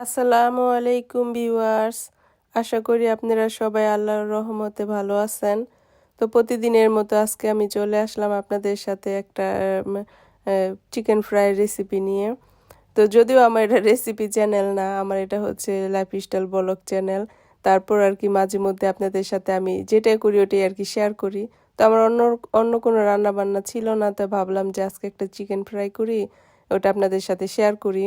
আসসালামু আলাইকুম ভিউয়ার্স। আশা করি আপনারা সবাই আল্লাহর রহমতে ভালো আছেন। তো প্রতিদিনের মতো আজকে আমি চলে আসলাম আপনাদের সাথে একটা চিকেন ফ্রাই রেসিপি নিয়ে। তো যদিও আমার এটা রেসিপি চ্যানেল না, আমার এটা হচ্ছে লাইফ স্টাইল ব্লগ চ্যানেল তারপর আর কি মাঝে মধ্যে আপনাদের সাথে আমি যেটাই করি ওটাই আর কি শেয়ার করি। তো আমার অন্য অন্য কোনো রান্না বান্না ছিল না, তো ভাবলাম যে আজকে একটা চিকেন ফ্রাই করি, ওটা আপনাদের সাথে শেয়ার করি।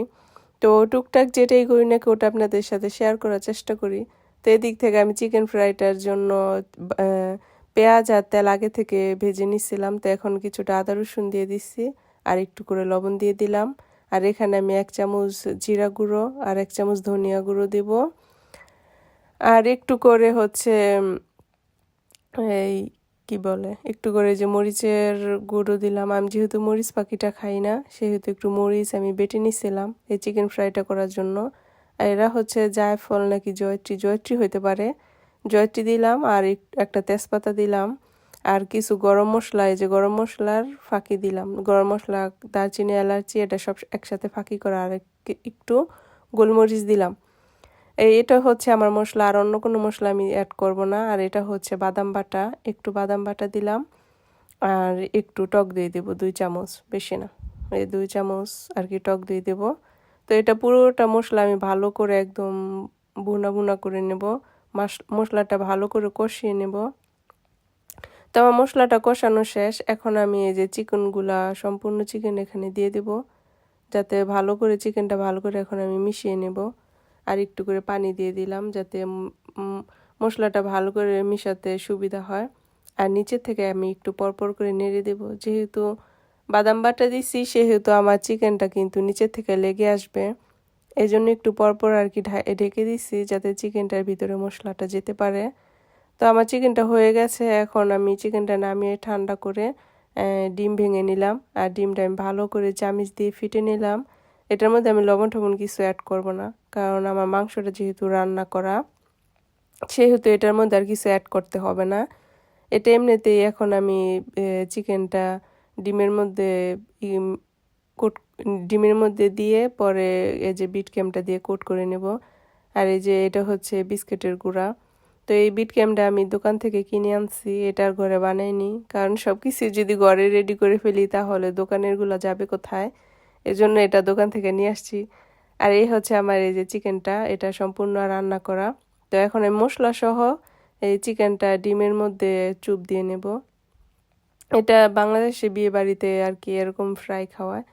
তো টুকটাক যেটাই করি না ওটা আপনাদের সাথে শেয়ার করার চেষ্টা করি। তো এদিক থেকে আমি চিকেন ফ্রাইটার জন্য পেঁয়াজ আর তেল আগে থেকে ভেজে নিচ্ছিলাম তো এখন কিছুটা আদা রসুন দিয়ে দিচ্ছি, আর একটু করে লবণ দিয়ে দিলাম। আর এখানে আমি এক চামচ জিরা গুঁড়ো আর এক চামচ ধনিয়া গুঁড়ো দেব। আর একটু করে হচ্ছে, এই কি বলে? একটু করে যে মরিচের গুঁড়ো দিলাম। আমি যেহেতু মরিচ পাখিটা খাই না, সেহেতু একটু মরিচ আমি বেটে নিছিলাম এই চিকেন ফ্রাইটা করার জন্য। আর এরা হচ্ছে জায়ফল নাকি জয়ত্রী? জয়ত্রী হইতে পারে। জয়ত্রী দিলাম আর একটা তেজপাতা দিলাম আর কিছু গরম মশলা, এই যে গরম মশলার ফাঁকি দিলাম। গরম মশলা, দারচিনি, এলাচি, এটা সব একসাথে ফাঁকি করা আর একটু গোলমরিচ দিলাম। এটা হচ্ছে আমার মশলা, আর অন্য কোনো মশলা আমি অ্যাড করব না। আর এটা হচ্ছে বাদাম বাটা, একটু বাদাম বাটা দিলাম, আর একটু টক দিয়ে দেবো দুই চামচ, বেশি না। এই দুই চামচ আর কি টক দিয়ে দেবো। তো এটা পুরোটা মশলা আমি ভালো করে একদম বুনা বুনা করে নেব মশলাটা ভালো করে কষিয়ে নেব। তো আমার মশলাটা কষানো শেষ। এখন আমি এই যে চিকেনগুলা, সম্পূর্ণ চিকেন এখানে দিয়ে দেব, যাতে ভালো করে চিকেনটা ভালো করে এখন আমি মিশিয়ে নেব। আর একটু করে পানি দিয়ে দিলাম যাতে মশলাটা ভালো করে মিশাতে সুবিধা হয়। আর নিচের থেকে আমি একটু পরপর করে নেড়ে দেব। যেহেতু বাদাম বাটা দিছি, সেহেতু আমার চিকেনটা কিন্তু নিচের থেকে লেগে আসবে। এই জন্য একটু পরপর আর কি ঢেকে দিছি যাতে চিকেনটার ভিতরে মশলাটা যেতে পারে। তো আমার চিকেনটা হয়ে গেছে। এখন আমি চিকেনটা নামিয়ে ঠান্ডা করে ডিম ভেঙে নিলাম। আর ডিমটা আমি ভালো করে চামিচ দিয়ে ফিটে নিলাম। এটার মধ্যে আমি লবণ টবণ কিছু অ্যাড করব না, কারণ আমার মাংসটা যেহেতু রান্না করা, সেহেতু এটার মধ্যে আর কিছু অ্যাড করতে হবে না। এটা এমনিতেই এখন আমি চিকেনটা ডিমের মধ্যে কোট, ডিমের মধ্যে দিয়ে পরে এই যে বিট ক্যামটা দিয়ে কোট করে নেব। আর এই যে এটা হচ্ছে বিস্কিটের গুঁড়া। তো এই বিট ক্যামটা আমি দোকান থেকে কিনে আনছি এটার ঘরে বানাইনি। কারণ সব কিছু যদি ঘরে রেডি করে ফেলি, তাহলে দোকানেরগুলো যাবে কোথায়? এজন্য এটা দোকান থেকে নিয়ে আসছি। আর এই হচ্ছে আমার এই যে চিকেনটা, এটা সম্পূর্ণ রান্না করা। তো এখন এই মশলা সহ এই চিকেনটা ডিমের মধ্যে চুপ দিয়ে নেব। এটা বাংলাদেশে বিয়ে বাড়িতে আর কি এরকম ফ্রাই খাওয়ায়।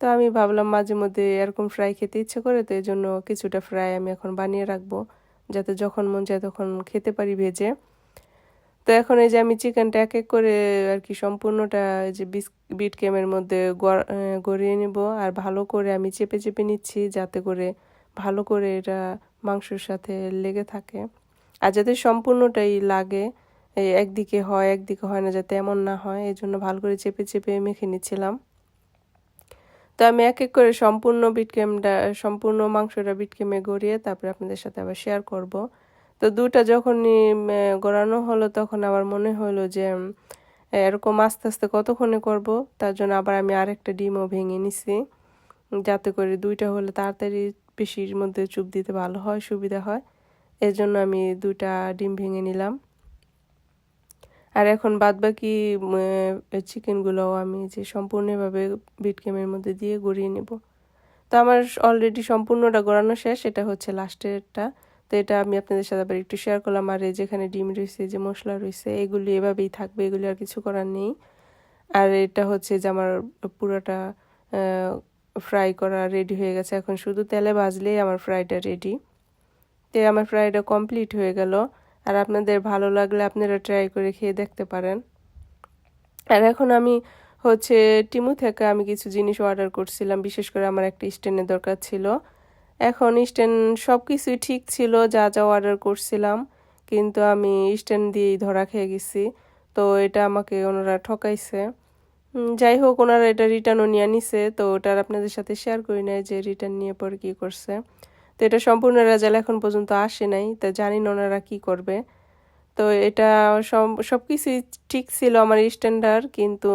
তো আমি ভাবলাম মাঝে মধ্যে এরকম ফ্রাই খেতে ইচ্ছে করে, তো এই জন্য কিছুটা ফ্রাই আমি এখন বানিয়ে রাখব। যাতে যখন মন চায় তখন খেতে পারি ভেজে। তো এখন এই যে আমি চিকেনটা এক এক করে আর কি সম্পূর্ণটা যে বিট ক্যামের মধ্যে গড়িয়ে নেব। আর ভালো করে আমি চেপে চেপে নিচ্ছি যাতে করে ভালো করে এটা মাংসর সাথে লেগে থাকে। আর যাতে সম্পূর্ণটাই লাগে এই একদিকে হয় একদিকে হয় না, যাতে এমন না হয়, এই জন্য ভালো করে চেপে চেপে মেখে নিচ্ছিলাম। তো আমি এক এক করে সম্পূর্ণ বিটকেমটা সম্পূর্ণ মাংসটা বিটকেমে গড়িয়ে তারপরে আপনাদের সাথে আবার শেয়ার করব। তো দুটা যখনই গড়ানো হলো তখন আবার মনে হলো যে এরকম আস্তে আস্তে কতক্ষণে করব, তার জন্য আবার আমি আরেকটা ডিমও ভেঙে নিছি, যাতে করে দুইটা হলে তাড়াতাড়ি বেশির মধ্যে চুপ দিতে ভালো হয়, সুবিধা হয়। এর জন্য আমি দুইটা ডিম ভেঙে নিলাম। আর এখন বাদ বাকি চিকেনগুলোও আমি যে সম্পূর্ণভাবে বিটকেমের মধ্যে দিয়ে গড়িয়ে নেব। তো আমার অলরেডি সম্পূর্ণটা গড়ানো শেষ, এটা হচ্ছে লাস্টেরটা। তো এটা আমি আপনাদের সাথে আবার একটু শেয়ার করলাম। আর যেখানে ডিম রয়েছে, যে মশলা রয়েছে, এগুলি এভাবেই থাকবে, এগুলি আর কিছু করার নেই। আর এটা হচ্ছে যে আমার পুরোটা ফ্রাই করা রেডি হয়ে গেছে। এখন শুধু তেলে ভাজলেই আমার ফ্রাইটা রেডি তো আমার ফ্রাইটা কমপ্লিট হয়ে গেল। আর আপনাদের ভালো লাগলে আপনারা ট্রাই করে খেয়ে দেখতে পারেন। আর এখন আমি হচ্ছে টিমু থেকে আমি কিছু জিনিস অর্ডার করছিলাম। বিশেষ করে আমার একটা স্ট্যান্ডের দরকার ছিল। এখন স্ট্যান্ড সব কিছুই ঠিক ছিল, যা যা অর্ডার করছিলাম, কিন্তু আমি স্ট্যান্ড দিয়েই ধরা খেয়ে গেছি। তো এটা আমাকে ওনারা ঠকাইছে। যাই হোক, ওনারা এটা রিটার্নও নিয়ে নিছে, তো ওটার আপনাদের সাথে শেয়ার করি নাই যে রিটার্ন নিয়ে পর কী করছে। তো এটা সম্পূর্ণ রেজাল্ট এখন পর্যন্ত আসে নাই, তা জানি না ওনারা কী করবে। তো এটা সব কিছুই ঠিক ছিল আমার স্ট্যান্ডার্ড কিন্তু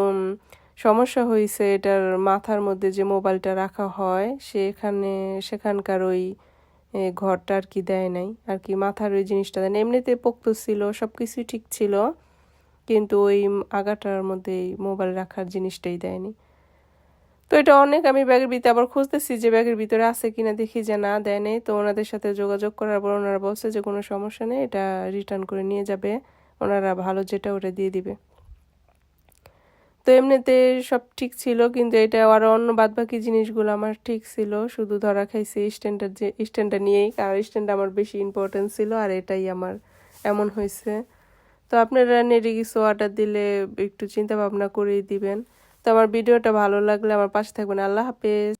সমস্যা হয়েছে এটার মাথার মধ্যে যে মোবাইলটা রাখা হয়, সেখানে, সেখানকার ওই ঘরটা আর কি দেয় নাই। আর কি মাথার ওই জিনিসটা দেয়। এমনিতে পোক্ত ছিল সব কিছুই ঠিক ছিল, কিন্তু ওই আগাটার মধ্যে মোবাইল রাখার জিনিসটাই দেয়নি তো এটা অনেক আমি ব্যাগের ভিতরে আবার খুঁজতেছি যে ব্যাগের ভিতরে আছে কিনা, দেখি যে না, দেয় নেই। তো ওনাদের সাথে যোগাযোগ করার পর ওনারা বলছে যে কোনো সমস্যা নেই, এটা রিটার্ন করে নিয়ে যাবে। ওনারা ভালো যেটা ওটা দিয়ে দিবে। তো এমনিতে সব ঠিক ছিল, কিন্তু এটা আরও অন্য বাদবাকি জিনিসগুলো আমার ঠিক ছিল। শুধু ধরা খাইছি স্ট্যান্ডার যে স্ট্যান্ডটা নিয়েই, কারণ স্ট্যান্ড আমার বেশি ইম্পর্টেন্ট ছিল আর এটাই আমার এমন হয়েছে। তো আপনারা কিছু অর্ডার দিলে একটু চিন্তা ভাবনা করেই দিবেন। তো আমার ভিডিওটা ভালো লাগলে আমার পাশে থাকবেন। আল্লাহ হাফেজ।